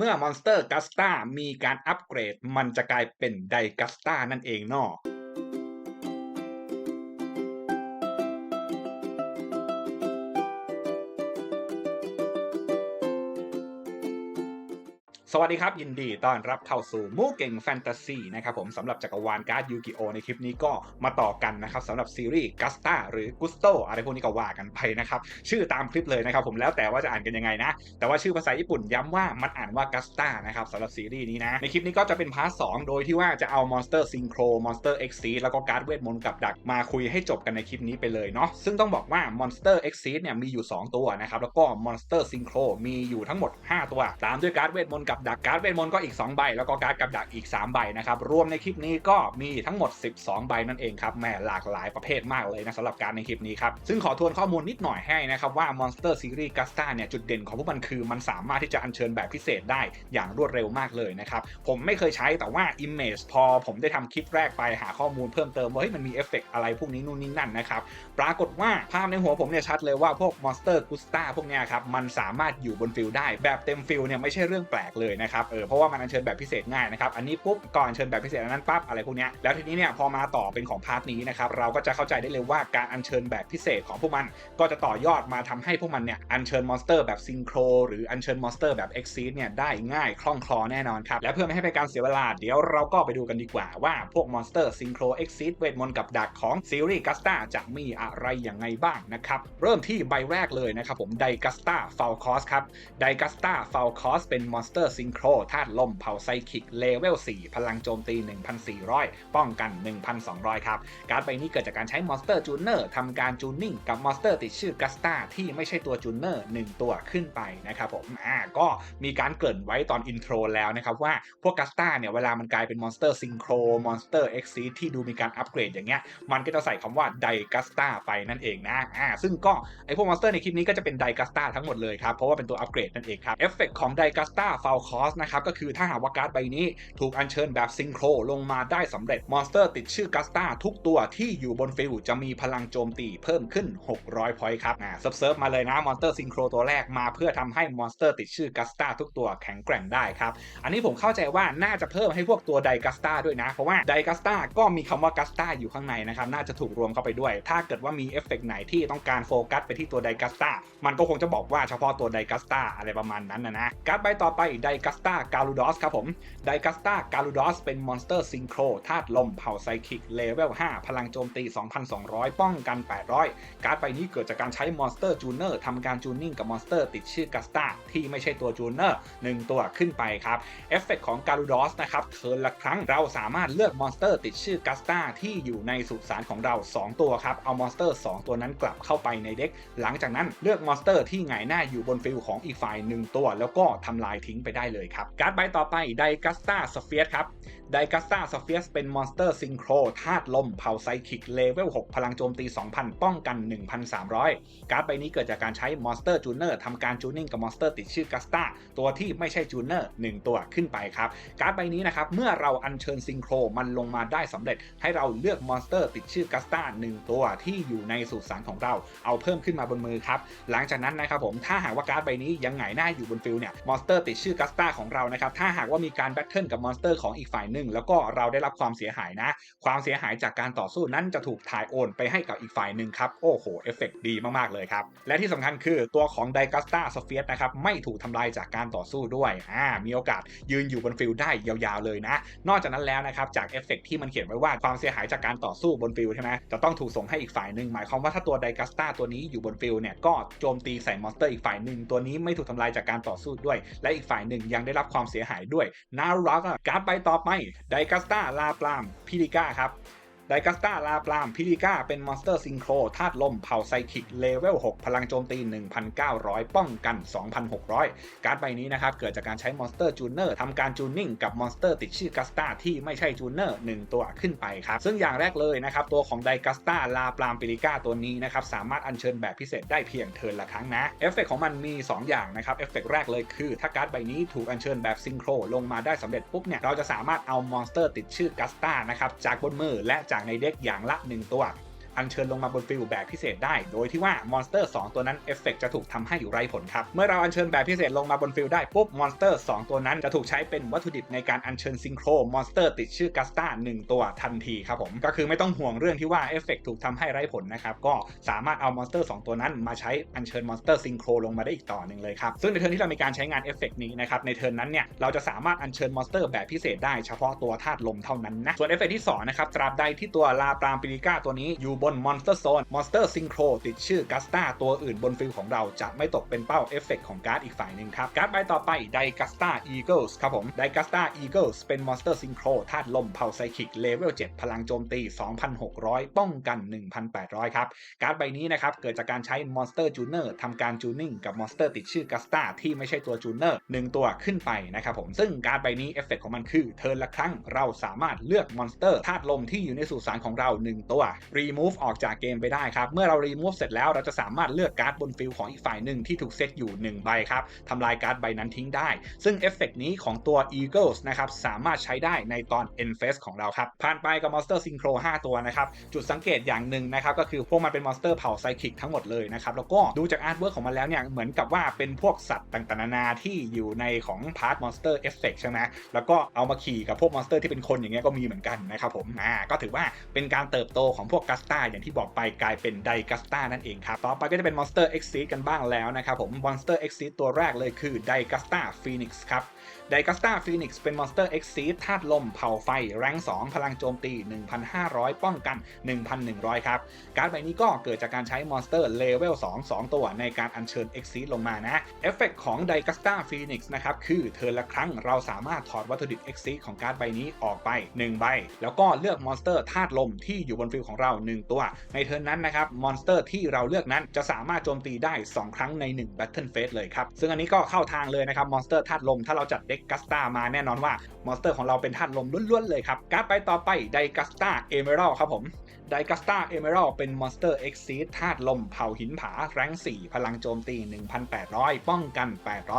เมื่อมอนสเตอร์กัสตามีการอัปเกรด มันจะกลายเป็นไดกัสตานั่นเองเนาะ วัสดีครับ ยินดีต้อนรับเข้าสู่มูเก่งแฟนตาซีนะครับผมสำหรับจักรวาลการ์ดยูกิโอในคลิปนี้ก็มาต่อกันนะครับสำหรับซีรีส์กัสตาหรือกุสโตอะไรพวกนี้ก็ว่ากันไปนะครับชื่อตามคลิปเลยนะครับผมแล้วแต่ว่าจะอ่านกันยังไงนะ แต่ว่าชื่อภาษาญี่ปุ่นย้ำว่ามันอ่านว่ากัสตานะครับสำหรับซีรีส์นี้นะในคลิปนี้ก็จะเป็นพาร์ทสโดยที่ว่าจะเอามอนสเตอร์ซิงโครมอนสเตอร์เอ็กซีแล้วก็การ์ดเวทมนต์กับดักมาคุยให้จบกันในคลิปนี้ไปเลยเนาะซึ่งต้องบอกว่ามอนสเตอร์เอ็กซีเนี่ยมีอยู่ 2 ตัวนะครับแล้วก็มอนสเตอร์ซิงโครมีอยู่ทั้งหมด 5 ตัว ตามด้วยการ์ดเวทมนต์กับดักการ์ดเวทมนต์ก็อีก 2 ใบ แล้วก็การ์ดกับดักอีก 3 ใบนะครับ รวมในคลิปนี้ก็มีทั้งหมด 12 ใบนั่นเองครับแหม่หลากหลายประเภทมากเลยนะสำหรับการในคลิปนี้ครับ ซึ่งขอทวนข้อมูลนิดหน่อยให้นะครับว่า Monster Series g a s t a เนี่ย จุดเด่นของพวกมันคือมันสามารถที่จะอัญเชิญแบบพิเศษได้อย่างรวดเร็วมากเลยนะครับ ผมไม่เคยใช้แต่ว่า Image พอผมได้ทำคลิปแรกไปหาข้อมูลเพิ่มเติมว่าเฮ้ยมันมีเอฟเฟกต์อะไรพวกนี้นู่นนี่นั่นนะครับปรากฏว่าภาพในหัวผมเนี่ยชัดเลยว่าพวก Monster g u s t a พวกเนี้ยครับมันสามารถอยู่บนฟิลได้แบบเต็มฟิลเนี่ยไม่ใช่เรื่องแปลกเลยนะครับเออเพราะว่ามันอัญเชิญแบบพิเศษง่ายนะครับอันนี้ปุ๊บก่อนเชิญแบบพิเศษอันนั้นปั๊บอะไรพวกเนี้ยแล้วทีนี้เนี่ยพอมาต่อเป็นของพาร์ทนี้นะครับเราก็จะเข้าใจได้เลยว่าการอัญเชิญแบบพิเศษของพวกมัน ก็จะต่อยอดมาทำให้พวกมันเนี่ยอัญเชิญมอนสเตอร์แบบซิงโครหรืออัญเชิญมอนสเตอร์แบบเอ็กซีเนี่ยได้ง่ายคล่องคลอแน่นอนครับและเพื่อไม่ให้เป็นการเสียเวลาเดี๋ยวเราก็ไปดูกันดีกว่าว่าพวกมอนสเตอร์ซิงโครเอ็กซีเวทมนต์กับดักของซีรีส์กัสตาจะมีอะไรอย่างไงบ้างนะครับเริ่มที่ใบแรกเลยนะครับผมไดกัสตาฟาลคอสครับไดกัสตาฟาลคอสเป็นมอนสเตอร์ซิงโครธาตุลมเผาไซคิกเลเวล 4 พลังโจมตี 1,400 ป้องกัน 1,200 ครับ การ์ดใบนี้เกิดจากการใช้มอนสเตอร์จูเนอร์ทำการจูนนิ่งกับมอนสเตอร์ติดชื่อกัสตาที่ไม่ใช่ตัวจูเนอร์ 1 ตัวขึ้นไปนะครับผมอ่าก็มีการเกริ่นไว้ตอนอินโทรแล้วนะครับว่าพวกกัสตาเนี่ยเวลามันกลายเป็นมอนสเตอร์ซิงโครมอนสเตอร์เอ็กซีที่ดูมีการอัปเกรดอย่างเงี้ยมันก็จะใส่คำว่าไดกัสตาไปนั่นเองนะอ่าซึ่งก็ไอพวกมอนสเตอร์ในคลิปนี้ก็จะเป็นไดกัสตาทั้งหมดเลยครับเพราะว่าเป็นตัวอัปเกรดนั่นเองครับเอฟเฟกของไดกัสตาฟาลคอสนะครับก็คือถ้าหากว่าการ์ดใบนี้ถูกอัญเชิญแบบซิงโครลงมาได้สำเร็จมอนสเตอร์ติดชื่อกัสตาทุกตัวที่อยู่บนฟิลจะมีพลังโจมตีเพิ่มขึ้น 600 พอยต์ครับอ่าเซิร์ฟเซิร์ฟมาเลยนะมอนสเตอร์ซิงโครตัวแรกมาเพื่อทำให้มอนสเตอร์ติดชื่อกัสตาทุกตัวแข็งแกร่งได้ครับ อันนี้ผมเข้าใจว่าน่าจะเพิ่มให้พวกตัวไดกัสตาด้วยนะ เพราะว่าไดกัสตาก็มีคำว่ากัสตาอยู่ข้างในนะครับน่าจะถูกรวมเข้าไปด้วย ถ้าเกิดว่ามีเอฟเฟกไหนที่ต้องการโฟกัสไปที่ตัวไดกัสตามันก็คงจะบอกว่าเฉพาะตัวไดกัสตาอะไรประมาณนั้นนะนะการ์ดใบต่อไปไดกัสตาการูดอสครับผม ไดกัสตาการูดอสเป็นมอนสเตอร์ซิงโครธาตุลมเผาไซคิกเลเวล 5 พลังโจมตี 2,200 ป้องกัน 800 การ์ดใบนี้เกิดจากการใช้มอนสเตอร์จูเนอร์ทำการจูนนิ่งกับมอนสเตอร์ติดชื่อกัสตาที่ไม่ใช่ตัวจูเนอร์1ตัวขึ้นไปครับ เอฟเฟกของการูดอสนะครับเทิร์นละครั้งเราสามารถเลือกมอนสเตอร์ติดชื่อกัสตาที่อยู่ในสุสานของเรา 2 ตัวครับ เอามอนสเตอร์ 2 ตัวนั้นกลับเข้าไปในเด็ก หลังจากนั้นเลือกมอนสเตอร์ที่หงายหน้าอยู่บนฟิลของอีกฝ่ายหนึ่งตัว แล้วก็ทำลายทิ้งไปได้เลยครับการ์ดใบต่อไปไดกัสตาสเฟียสครับไดกัสตาสเฟียสเป็นมอนสเตอร์ซิงโครธาตุลมเผาไซคิกเลเวล 6 พลังโจมตี 2,000 ป้องกัน 1,300 การ์ดใบนี้เกิดจากการใช้มอนสเตอร์จูเนอร์ทำการจูนิ่งกับมอนสเตอร์ติดชื่อกัสตาตัวที่ไม่ใช่จูเนอร์1ตัวขึ้นไปครับ การ์ดใบนี้นะครับ เมื่อเราอัญเชิญซิงโครมันลงมาได้สำเร็จ ให้เราเลือกมอนสเตอร์ติดชื่อกัสตา1ตัวที่อยู่ในสุสานของเรา เอาเพิ่มขึ้นมาบนมือครับหลังจากนั้นนะครับผมถ้าหากว่าการ์ดใบนี้ยังหงหน้าอยู่บนฟิลเนี่ยมอนสเตอร์ติดชื่อกัสตาของเรานะครับถ้าหากว่ามีการแบทเทิลกับมอนสเตอร์ของอีกฝ่ายหนึ่งแล้วก็เราได้รับความเสียหายนะ ความเสียหายจากการต่อสู้นั้นจะถูกถ่ายโอนไปให้กับอีกฝ่ายหนึ่งครับโอ้โหเอฟเฟกดีมากๆเลยครับ และที่สำคัญคือตัวของไดกัสตาสเฟียสนะครับไม่ถูกทำลายจากการต่อสู้ด้วยอ่ามีโอกาสยืนอยู่บนฟิลได้ยาวๆเลยนะ นอกจากนั้นแล้วนะครับจากเอฟเฟกที่มันเขียนไว้ว่าความเสียหายจากการต่อสู้บนฟิลใช่ไหมจะต้องถูกส่งให้อีกฝ่ายหนึ่งหมายความว่าถ้าตัวไดกัสตาตัวนี้อยู่บนฟิลเนี่ยก็โจมตีใส่มอนสเตอร์อีกฝ่ายหนึ่งตัวนี้ไม่ถูกทำลายจากการต่อสู้ด้วย และอีกฝ่ายหนึ่งยังได้รับความเสียหายด้วยน่ารักอะการ์ดใบต่อไปไดกัสตาลาปลามพิลิก้าครับ ไดกัสตาลาปลามพิลิก้าเป็นมอนสเตอร์ซิงโครธาตุลมเผาไซคิกเลเวล 6 พลังโจมตี 1,900 ป้องกัน 2,600 การ์ดใบนี้นะครับเกิดจากการใช้มอนสเตอร์จูเนอร์ทำการจูนนิ่งกับมอนสเตอร์ติดชื่อกัสตาที่ไม่ใช่จูเนอร์1ตัวขึ้นไปครับซึ่งอย่างแรกเลยนะครับตัวของไดกัสตาลาปลามพิลิก้าตัวนี้นะครับสามารถอัญเชิญแบบพิเศษได้เพียงเทิร์นละครั้งนะเอฟเฟกของมันมี 2 อย่างนะครับเอฟเฟกแรกเลยคือ ถ้าการ์ดใบนี้ถูกอัญเชิญแบบซิงโครลงมาได้สำเร็จปุ๊บเนี่ยเราจะสามารถเอามอนสเตอร์ติดชื่อกัสตานะครับจากบนมือและจากในเด็กอย่างละ 1 ตัว อัญเชิญลงมาบนฟิลแบบพิเศษได้ โดยที่ว่ามอนสเตอร์ 2 ตัวนั้นเอฟเฟกจะถูกทำให้อยู่ไรผลครับ เมื่อเราอัญเชิญแบบพิเศษลงมาบนฟิลได้ปุ๊บมอนสเตอร์ 2 ตัวนั้นจะถูกใช้เป็นวัตถุดิบในการอัญเชิญซิงโครมอนสเตอร์ติดชื่อกัสตา1ตัวทันทีครับผมก็คือไม่ต้องห่วงเรื่องที่ว่าเอฟเฟกถูกทำให้ไร้ผลนะครับก็สามารถเอามอนสเตอร์ 2 ตัวนั้นมาใช้อัญเชิญมอนสเตอร์ซิงโครลงมาได้อีกต่อหนึ่งเลยครับซึ่งในเทิร์นที่เรามีการใช้งานเอฟเฟกนี้นะครับในเทิร์นนั้นเนี่ยเราจะสามารถอัญเชิญมอนสเตอร์แบบพิเศษได้เฉพาะตัวธาตุลมเท่านั้นนะส่วนเอฟเฟกที่2นะครับตราบใดที่ตัวลาปรามปิริก้าตัวนี้อยู่บนนสเตอร์โซนมอนสเตอร์ซิงโครติดชื่อกัสตาตัวอื่นบนฟิลของเราจะไม่ตกเป็นเป้าเอฟเฟกของการ์ดอีกฝ่ายหนึ่งครับ การ์ดใบต่อไปไดกัสตาอีเกิลส์ครับผมไดกัสตาอีเกิลส์เป็นมอนสเตอร์ซิงโครธาตุลมเผาไซคิกเลเวล 7 พลังโจมตี 2,600 ป้องกัน 1,800 ครับ การ์ดใบนี้นะครับ เกิดจากการใช้มอนสเตอร์จูเนอร์ทำการจูนิ่งกับมอนสเตอร์ติดชื่อกัสตาที่ไม่ใช่ตัวจูเนอร์หนึ่งตัวขึ้นไปนะครับผมซึ่งการ์ดใบนี้เอฟเฟกของมันคือเทิร์นละครั้งเราสามารถเลือกมอนสเตอร์ธาตุลมที่อยู่ในสุสานของเรา 1 ตัวรีมูฟออกจากเกมไปได้ครับ เมื่อเรารีมูฟเสร็จแล้วเราจะสามารถเลือกการ์ดบนฟิลของอีกฝ่ายหนึ่งที่ถูกเซตอยู่ 1 ใบครับทำลายการ์ดใบนั้นทิ้งได้ ซึ่งเอฟเฟกนี้ของตัว Eagles นะครับสามารถใช้ได้ในตอน End Phase ของเราครับ ผ่านไปกับมอนสเตอร์ซิงโคร5ตัวนะครับ จุดสังเกตอย่างหนึ่งนะครับก็คือพวกมันเป็นมอนสเตอร์เผ่าไซคิกทั้งหมดเลยนะครับ แล้วก็ดูจากอาร์ตเวิร์กของมันแล้วเนี่ยเหมือนกับว่าเป็นพวกสัตว์ต่างๆนานาที่อยู่ในของพาร์ทมอนสเตอร์เอฟเฟกใช่ไหมแล้วก็เอามาขี่กับพวกมอนสเตอร์ที่เป็นคนอย่างเงี้ยก็มีเหมือนกันนะครับผมอ่าก็ถือว่าเป็นการเติบโตของพวกกัสตาอย่างที่บอกไปกลายเป็นไดกัสตานั่นเองครับ ต่อไปก็จะเป็นมอนสเตอร์เอ็กซีกันบ้างแล้วนะครับผมมอนสเตอร์เอ็กซีตัวแรกเลยคือไดกัสตาฟีนิกซ์ครับ ไดกัสตาฟีนิกซ์เป็นมอนสเตอร์เอ็กซีธาตุลมเผาไฟ แรง2 พลังโจมตี 1,500 ป้องกัน 1,100 ครับ การ์ดใบนี้ก็เกิดจากการใช้มอนสเตอร์เลเวล2 2 ตัวในการอัญเชิญ e x ็กซีลงมานะ เอฟเฟกของไดกัสตาฟีนิกซ์นะครับ คือเทิร์นละครั้งเราสามารถถอดวัตถุดิบ e x ็กซีของการ์ดใบนี้ออกไป 1 ใบ แล้วก็เลือกมอนสเตอร์ธาตุลมที่อยู่บนฟิลของเรา 1 ตัว ในเทิร์นนั้นนะครับมอนสเตอร์ที่เราเลือกนั้นจะสามารถโจมตีได้ 2 ครั้งใน1 Battle Phase เลยครับซึ่งอันนี้ก็เข้าทางเลยนะครับมอนสเตอร์ธาตุลมถ้าเราจัดเด็กกัสตามาแน่นอนว่ามอนสเตอร์ของเราเป็นธาตุลมล้วนๆเลยครับการ์ดไปต่อไปไดกัสตาเอเมอรัลครับผม ไดกัสตาเอเมอรัลเป็นมอนสเตอร์เอ็กซีดธาตุลมเผาหินผา แรง4 พลังโจมตี 1,800 ป้องกัน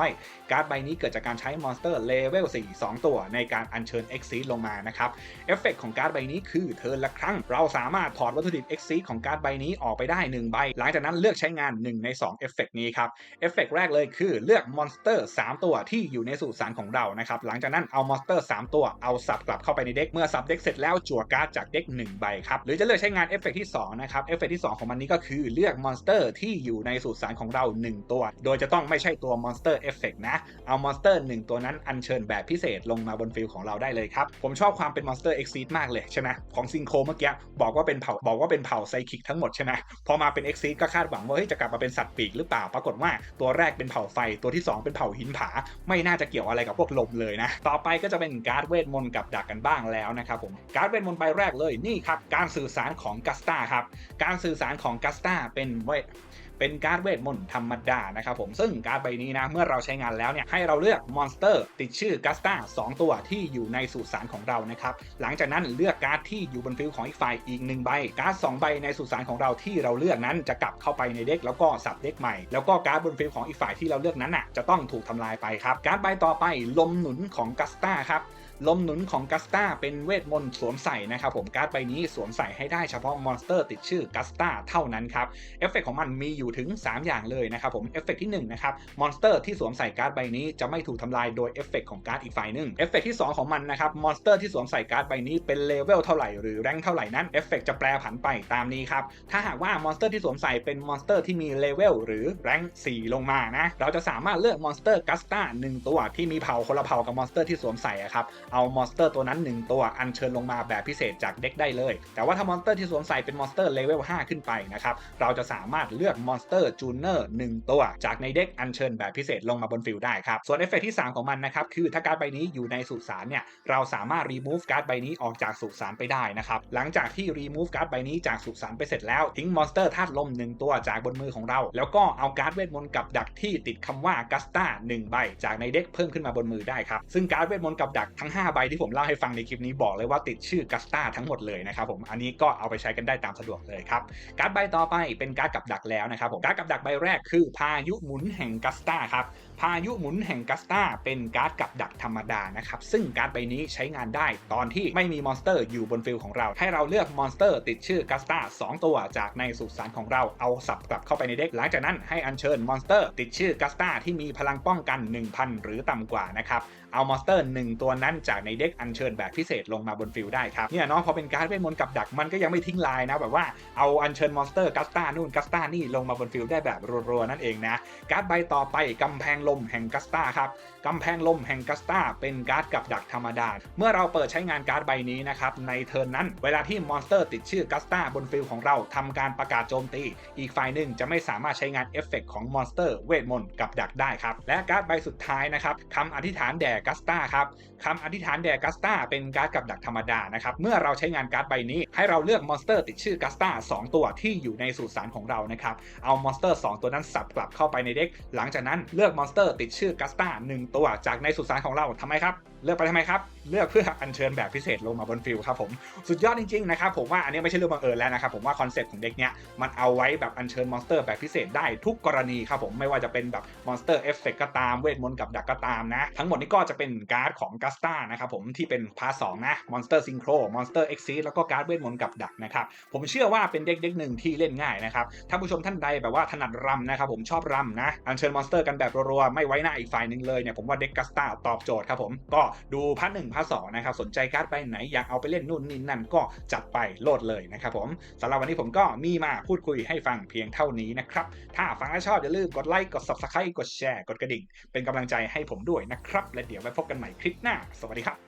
800 การ์ดใบนี้เกิดจากการใช้มอนสเตอร์เลเวล4 2 ตัวในการอัญเชิญเอ็กซีดลงมานะครับ เอฟเฟกของการ์ดใบนี้คือเทิร์นละครั้ง เราสามารถถอดวัตถุดิบเอ็กซีดของการ์ดใบนี้ออกไปได้ 1 ใบ หลังจากนั้นเลือกใช้งาน 1 ใน 2 เอฟเฟกนี้ครับ เอฟเฟกแรกเลยคือเลือกมอนสเตอร์ 3 ตัวที่อยู่ในสุสานของเรานะครับ หลังจากนั้นเอามอนสเตอร์ 3 ตัวเอาสับกลับเข้าไปในเด็ก เมื่อสับเด็กเสร็จแล้วจั่วการ์ดจากเด็ก1ใบครับ หรือจะเลือกใช้งานเอฟเฟกที่ 2 นะครับ เอฟเฟกที่ 2 ของมันนี้ก็คือเลือกมอนสเตอร์ที่อยู่ในสุสานของเรา 1 ตัว โดยจะต้องไม่ใช่ตัวมอนสเตอร์เอฟเฟกนะ เอามอนสเตอร์1ตัวนั้นอัญเชิญแบบพิเศษลงมาบนฟิลของเราได้เลยครับ ผมชอบความเป็นมอนสเตอร์เอ็กซีดมากเลยใช่ไหมของซิงโคเมื่อกี้บอกว่าเป็นเผ่าบอกว่าเป็นเผ่าไซคิกทั้งหมดใช่ไหมพอมาเป็นเอ็กซีดก็คาดหวังว่าเฮ้ยจะกลับมาเป็นสัตว์ปีกหรือเปล่า ปรากฏว่าตัวแรกเป็นเผ่าไฟตัวที่ 2 เป็นเผ่าหินผา ไม่น่าจะเกี่ยวอะไรกับพวกลมเลยนะ ต่อไปก็จะเป็นการ์ดเวทมนต์กับดักกันบ้างแล้วนะครับผมการ์ดเวทมนต์ใบแรกเลยนี่ครับการสื่อสารของกัสตาครับ การสื่อสารของกัสตาเป็นเวทเป็นการ์ดเวทมนต์ธรรมดานะครับผมซึ่งการ์ดใบนี้นะเมื่อเราใช้งานแล้วเนี่ยให้เราเลือกมอนสเตอร์ติดชื่อกัสตา2ตัวที่อยู่ในสุสานของเรานะครับหลังจากนั้นเลือกการ์ดที่อยู่บนฟิลของอีกฝ่ายอีกหนึ่งใบการ์ด2ใบในสุสานของเราที่เราเลือกนั้นจะกลับเข้าไปในเด็กแล้วก็สับเด็กใหม่แล้วก็การ์ดบนฟิลของอีกฝ่ายที่เราเลือกนั้นอะจะต้องถูกทำลายไปครับการ์ดใบต่อไปลมหนุนของกัสตาครับ ลมหนุนของกัสตาเป็นเวทมนต์สวมใส่นะครับผมการ์ดใบนี้สวมใส่ให้ได้เฉพาะมอนสเตอร์ติดชื่อกัสตาเท่านั้นครับเอฟเฟกของมันมีอยู่ถึง 3 อย่างเลยนะครับผมเอฟเฟกที่1นะครับมอนสเตอร์ที่สวมใส่การ์ดใบนี้จะไม่ถูกทำลายโดยเอฟเฟกของการ์ดอีกฝ่ายหนึ่งเอฟเฟกที่ 2 ของมันนะครับมอนสเตอร์ที่สวมใส่การ์ดใบนี้เป็นเลเวลเท่าไหร่หรือแรงเท่าไหร่นั้นเอฟเฟกจะแปลผันไปตามนี้ครับถ้าหากว่ามอนสเตอร์ที่สวมใส่เป็นมอนสเตอร์ที่มีเลเวลหรือแรง4ลงมานะเราจะสามารถเลือกมอนสเตอร์กัสตาหนึ่งตัวที่มีเผ่าคนละเผ่ากับมอนสเตอร์ที่สวมใส่ครับเอามอนสเตอร์ตัวนั้น 1 ตัวอัญเชิญลงมาแบบพิเศษจากเด็กได้เลย แต่ว่าถ้ามอนสเตอร์ที่สวมใส่เป็นมอนสเตอร์เลเวล5ขึ้นไปนะครับ เราจะสามารถเลือกมอนสเตอร์จูเนอร์1ตัวจากในเด็กอัญเชิญแบบพิเศษลงมาบนฟิลได้ครับ ส่วนเอฟเฟกที่ 3 ของมันนะครับ คือถ้าการ์ดใบนี้อยู่ในสุสานเนี่ย เราสามารถรีมูฟการ์ดใบนี้ออกจากสุสานไปได้นะครับ หลังจากที่รีมูฟการ์ดใบนี้จากสุสานไปเสร็จแล้วทิ้งมอนสเตอร์ธาตุลม1ตัวจากบนมือของเรา แล้วก็เอาการ์ดเวทมนต์กับดักที่ติดคำว่ากัสตา1ใบจากในเด็กเพิ่มขึ้นมาบนมือได้ครับซึ่งการ์ดเวทมนต์กับดักทั้ง5ใบที่ผมเล่าให้ฟังในคลิปนี้บอกเลยว่าติดชื่อกัสตาทั้งหมดเลยนะครับผมอันนี้ก็เอาไปใช้กันได้ตามสะดวกเลยครับการ์ดใบต่อไปเป็นการ์ดกับดักแล้วนะครับผมการ์ดกับดักใบแรกคือพายุหมุนแห่งกัสตาครับ พายุหมุนแห่งกัสตาเป็นการ์ดกับดักธรรมดานะครับ ซึ่งการ์ดใบนี้ใช้งานได้ตอนที่ไม่มีมอนสเตอร์อยู่บนฟิลของเรา ให้เราเลือกมอนสเตอร์ติดชื่อกัสตา2ตัวจากในสุสานของเราเอาสับกลับเข้าไปในเด็ก หลังจากนั้นให้อัญเชิญมอนสเตอร์ติดชื่อกัสตาที่มีพลังป้องกัน 1000 หรือต่ำกว่านะครับ เอามอนสเตอร์ 1 ตัวนั้นจากในเด็กอัญเชิญแบบพิเศษลงมาบนฟิลได้ครับ เนี่ยเนาะพอเป็นการ์ดเวทมนต์กับดักมันก็ยังไม่ทิ้งลายนะแบบว่าเอาอัญเชิญมอนสเตอร์กัสตานู่นกัสตานี่ลงมาบนฟิลได้แบบรัวๆนั่นเองนะการ์ดใบต่อไปกำแพงลมแห่งกัสตาครับกำแพงลมแห่งกัสตาเป็นการ์ดกับดักธรรมดา เมื่อเราเปิดใช้งานการ์ดใบนี้นะครับในเทิร์นนั้น เวลาที่มอนสเตอร์ติดชื่อกัสตาบนฟิลของเราทำการประกาศโจมตี อีกฝ่ายหนึ่งจะไม่สามารถใช้งานเอฟเฟกต์ของมอนสเตอร์เวทมนต์กับดักได้ครับ และการ์ดใบสุดท้ายนะครับคำอธิษฐานแด่กัสตาครับคำอธิษฐานแด่กัสตาเป็นการ์ดกับดักธรรมดานะครับเมื่อเราใช้งานการ์ดใบนี้ ให้เราเลือกมอนสเตอร์ติดชื่อกัสตา2ตัวที่อยู่ในสุสานของเรานะครับเอามอนสเตอร์ 2 ตัวนั้นสับกลับเข้าไปในเด็ก หลังจากนั้นเลือกมอนสเตอร์ติดชื่อกัสตา1ตัวจากในสุสานของเราทำไมครับเลือกไปทำไมครับ เลือกเพื่ออัญเชิญแบบพิเศษลงมาบนฟิลครับผม สุดยอดจริงๆนะครับผมว่าอันนี้ไม่ใช่เรื่องบังเอิญแล้วนะครับผมว่าคอนเซ็ปต์ของเด็กเนี้ยมันเอาไว้แบบอัญเชิญมอนสเตอร์แบบพิเศษได้ทุกกรณีครับผมไม่ว่าจะเป็นแบบมอนสเตอร์เอฟเฟกก็ตามเวทมนต์กับดักก็ตามนะ ทั้งหมดนี้ก็จะเป็นการ์ดของกัสตานะครับผมที่เป็นพาร์ทสองนะมอนสเตอร์ซิงโครมอนสเตอร์เอ็กซีแล้วก็การ์ดเวทมนต์กับดักนะครับผมเชื่อว่าเป็นเด็กเด็กหนึ่งที่เล่นง่ายนะครับถ้าผู้ชมท่านใดแบบว่าถนัดรำนะครับผมชอบรำนะอัญเชิญมอนสเตอร์กันแบบรัวๆไม่ไว้หน้าอีกฝ่ายหนึ่งเลยเนี่ยผมว่าเด็กกัสตาตอบโจทย์ครับผมก็ดูพาร์ทหนึ่งพาร์ทสองนะครับ สนใจการ์ดใบไหนอยากเอาไปเล่นนู่นนี่นั่นก็จัดไปโหลดเลยนะครับผมสำหรับวันนี้ผมก็มีมาพูดคุยให้ฟังเพียงเท่านี้นะครับ ถ้าฟังแล้วชอบอย่าลืมกดไลค์กด subscribe กดแชร์กดกระดิ่ง เป็นกำลังใจให้ผมด้วยนะครับ และเดี๋ยวไว้พบกันใหม่คลิปหน้า สวัสดีครับ